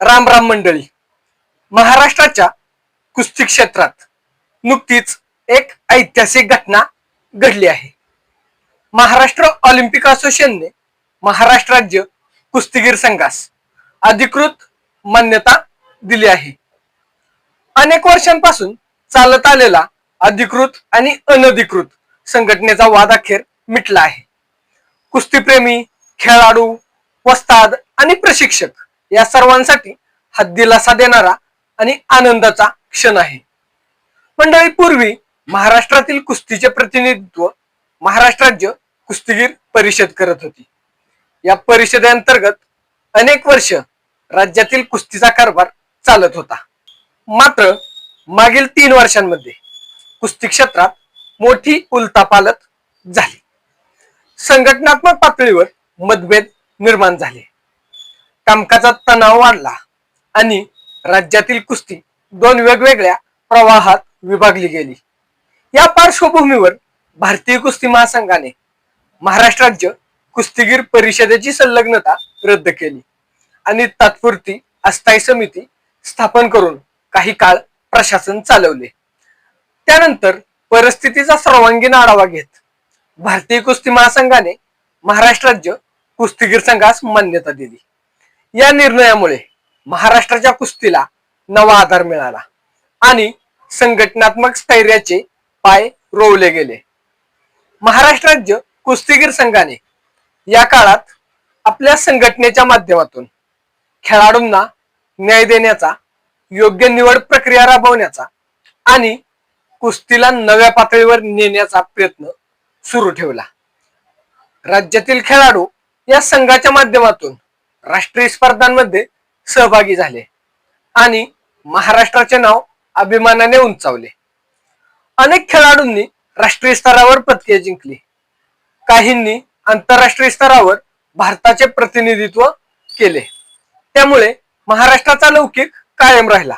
राम राम मंडळी. महाराष्ट्राच्या कुस्ती क्षेत्रात नुकतीच एक ऐतिहासिक घटना घडली आहे. महाराष्ट्र ऑलिम्पिक असोसिएशनने महाराष्ट्र राज्य कुस्तीगीर संघास अधिकृत मान्यता दिली आहे. अनेक वर्षांपासून चालत आलेला अधिकृत आणि अनधिकृत संघटनेचा वाद अखेर मिटला आहे. कुस्तीप्रेमी खेळाडू वस्ताद आणि प्रशिक्षक या सर्वांसाठी हा दिलासा देणारा आणि आनंदाचा क्षण आहे. मंडळी पूर्वी महाराष्ट्रातील कुस्तीचे प्रतिनिधित्व महाराष्ट्र राज्य कुस्तीगीर परिषद करत होती. या परिषदेअंतर्गत अनेक वर्ष राज्यातील कुस्तीचा कारभार चालत होता. मात्र मागील तीन वर्षांमध्ये कुस्ती क्षेत्रात मोठी उलतापालत झाली. संघटनात्मक पातळीवर मतभेद निर्माण झाले. कामकाजात तणाव वाढला आणि राज्यातील कुस्ती दोन वेगवेगळ्या प्रवाहात विभागली गेली. या पार्श्वभूमीवर भारतीय कुस्ती महासंघाने महाराष्ट्र राज्य कुस्तीगीर परिषदेची संलग्नता रद्द केली आणि तात्पुरती अस्थायी समिती स्थापन करून काही काळ प्रशासन चालवले. त्यानंतर परिस्थितीचा सर्वांगीण आढावा घेत भारतीय कुस्ती महासंघाने महाराष्ट्र राज्य कुस्तीगीर संघास मान्यता दिली. या निर्णयामुळे महाराष्ट्राच्या कुस्तीला नवा आधार मिळाला आणि संघटनात्मक स्थैर्याचे पाय रोवले गेले. महाराष्ट्र राज्य कुस्तीगीर संघाने या काळात आपल्या संघटनेच्या माध्यमातून खेळाडूंना न्याय देण्याचा योग्य निवड प्रक्रिया राबवण्याचा आणि कुस्तीला नव्या पातळीवर नेण्याचा प्रयत्न सुरू ठेवला. राज्यातील खेळाडू या संघाच्या माध्यमातून राष्ट्रीय स्पर्धांमध्ये सहभागी झाले आणि महाराष्ट्राचे नाव अभिमानाने उंचावले. अनेक खेळाडूंनी राष्ट्रीय स्तरावर पदके जिंकली. काहींनी आंतरराष्ट्रीय स्तरावर भारताचे प्रतिनिधित्व केले. त्यामुळे महाराष्ट्राचा लौकिक कायम राहिला.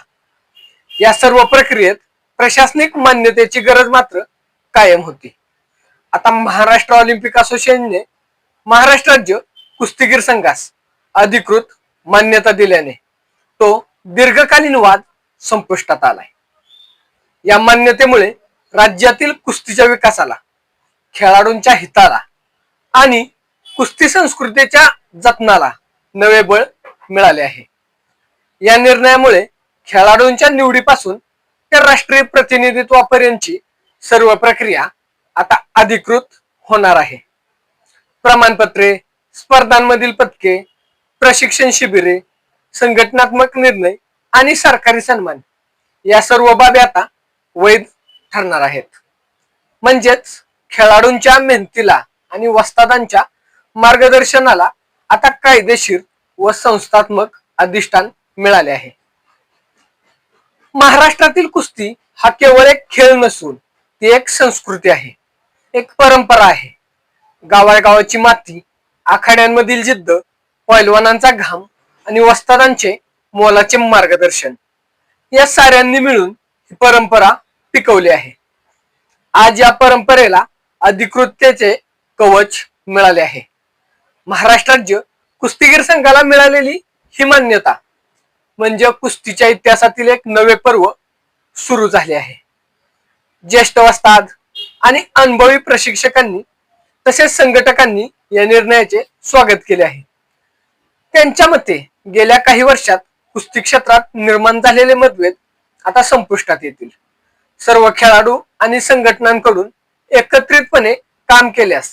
या सर्व प्रक्रियेत प्रशासनिक मान्यतेची गरज मात्र कायम होती. आता महाराष्ट्र ऑलिम्पिक असोसिएशनने महाराष्ट्र राज्य कुस्तीगीर संघास अधिकृत मान्यता दिल्याने तो दीर्घकालीन वाद संपुष्टात आलाय. या मान्यतेमुळे राज्यातील कुस्तीच्या विकासाला खेळाडूंच्या हिताला आणि कुस्ती संस्कृतीच्या जतनाला नवे बळ मिळाले आहे. या निर्णयामुळे खेळाडूंच्या निवडीपासून ते राष्ट्रीय प्रतिनिधित्वापर्यंतची सर्व प्रक्रिया आता अधिकृत होणार आहे. प्रमाणपत्रे स्पर्धांमधील पदके प्रशिक्षण शिबिरे संघटनात्मक निर्णय आणि सरकारी सन्मान. या सर्व बाबी आता वैध ठरणार आहेत. म्हणजेच खेळाडूंच्या मेहनतीला आणि वस्तादांच्या मार्गदर्शनाला आता कायदेशीर व संस्थात्मक अधिष्ठान मिळाले आहे. महाराष्ट्रातील कुस्ती हा केवळ एक खेळ नसून ती एक संस्कृती आहे एक परंपरा आहे. गावागावाची माती आखाड्यांमधील जिद्द पैलवानांचा घाम आणि वस्तादांचे मोलाचे मार्गदर्शन. या साऱ्यांनी मिळून ही परंपरा टिकवली आहे. आज या परंपरेला अधिकृततेचे कवच मिळाले आहे. महाराष्ट्र राज्य कुस्तीगीर संघाला मिळालेली ही मान्यता म्हणजे कुस्तीच्या इतिहासातील एक नवे पर्व सुरू झाले आहे. ज्येष्ठ वस्ताद आणि अनुभवी प्रशिक्षकांनी तसेच संघटकांनी या निर्णयाचे स्वागत केले आहे. त्यांच्या मते गेल्या काही वर्षात कुस्ती क्षेत्रात निर्माण झालेले मतभेद आता संपुष्टात येतील. सर्व खेळाडू आणि संघटनांकडून एकत्रितपणे काम केल्यास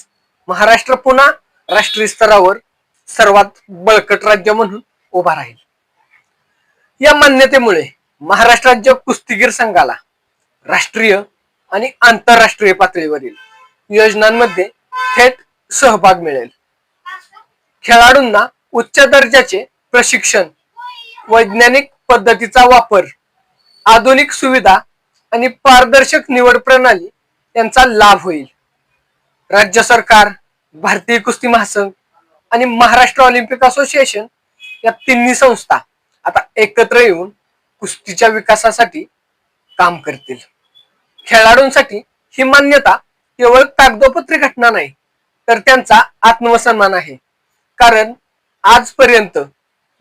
महाराष्ट्र पुन्हा राष्ट्रीय स्तरावर सर्वात बळकट राज्य म्हणून उभा राहील. या मान्यतेमुळे महाराष्ट्र राज्य कुस्तीगीर संघाला राष्ट्रीय आणि आंतरराष्ट्रीय पातळीवरील योजनांमध्ये थेट सहभाग मिळेल. खेळाडूंना उच्च दर्जाचे प्रशिक्षण वैज्ञानिक पद्धतीचा वापर आधुनिक सुविधा आणि पारदर्शक निवड प्रणाली यांचा लाभ होईल. राज्य सरकार भारतीय कुस्ती महासंघ आणि महाराष्ट्र ऑलिम्पिक असोसिएशन या तिन्ही संस्था आता एकत्र येऊन कुस्तीच्या विकासासाठी काम करतील. खेळाडूंसाठी ही मान्यता केवळ कागदोपत्री घटना नाही तर त्यांचा आत्मसन्मान आहे. कारण आजपर्यंत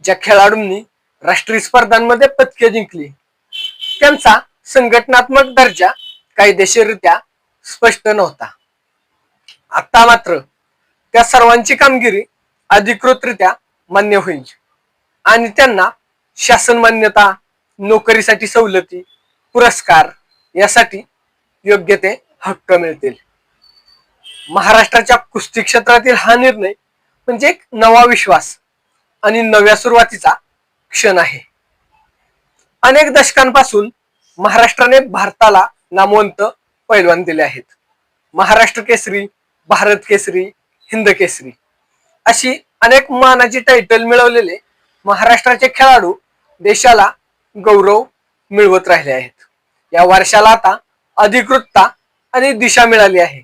ज्या खेळाडूंनी राष्ट्रीय स्पर्धांमध्ये पदके जिंकली त्यांचा संघटनात्मक दर्जा कायदेशीररित्या स्पष्ट नव्हता. आता मात्र त्या सर्वांची कामगिरी अधिकृतरित्या मान्य होईल आणि त्यांना शासन मान्यता नोकरीसाठी सवलती पुरस्कार यासाठी योग्य ते हक्क मिळतील. महाराष्ट्राच्या कुस्ती क्षेत्रातील हा निर्णय म्हणजे एक नवा विश्वास आणि नव्या सुरुवातीचा क्षण आहे. अनेक दशकांपासून महाराष्ट्राने भारताला नामवंत पैलवान दिले आहेत. महाराष्ट्र केसरी भारत केसरी हिंद केसरी अशी अनेक मानाची टायटल मिळवलेले महाराष्ट्राचे खेळाडू देशाला गौरव मिळवत राहिले आहेत. या वर्षाला आता अधिकृतता आणि दिशा मिळाली आहे.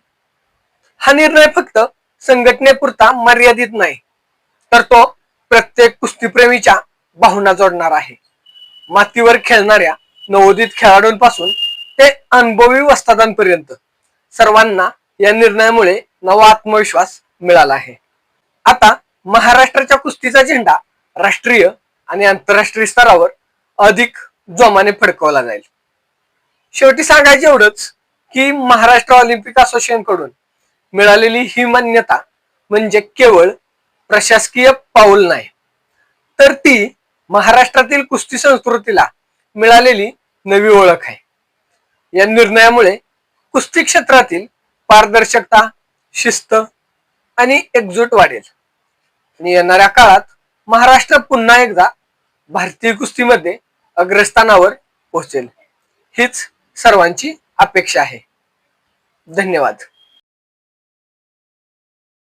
हा निर्णय फक्त संघटनेपुरता मर्यादित नाही तर तो प्रत्येक कुस्तीप्रेमीच्या भावना जोडणार आहे. मातीवर खेळणाऱ्या नवोदित खेळाडूंपासून ते अनुभवी वस्तादांपर्यंत सर्वांना या निर्णयामुळे नवा आत्मविश्वास मिळाला आहे. आता महाराष्ट्राच्या कुस्तीचा झेंडा राष्ट्रीय आणि आंतरराष्ट्रीय स्तरावर अधिक जोमाने फडकवला जाईल. शेवटी सांगायचे एवढंच की महाराष्ट्र ऑलिम्पिक असोसिएशनकडून मिळालेली ही मान्यता म्हणजे केवळ प्रशासकीय पाऊल नाही. तर ती महाराष्ट्रातील कुस्ती संस्कृतीला मिळालेली नवी ओळख आहे. या निर्णयामुळे कुस्ती क्षेत्रातील पारदर्शकता शिस्त आणि एकजूट वाढेल. आणि येणाऱ्या काळात महाराष्ट्र पुन्हा एकदा भारतीय कुस्तीमध्ये अग्रस्थानावर पोहोचेल. हीच सर्वांची अपेक्षा आहे. धन्यवाद.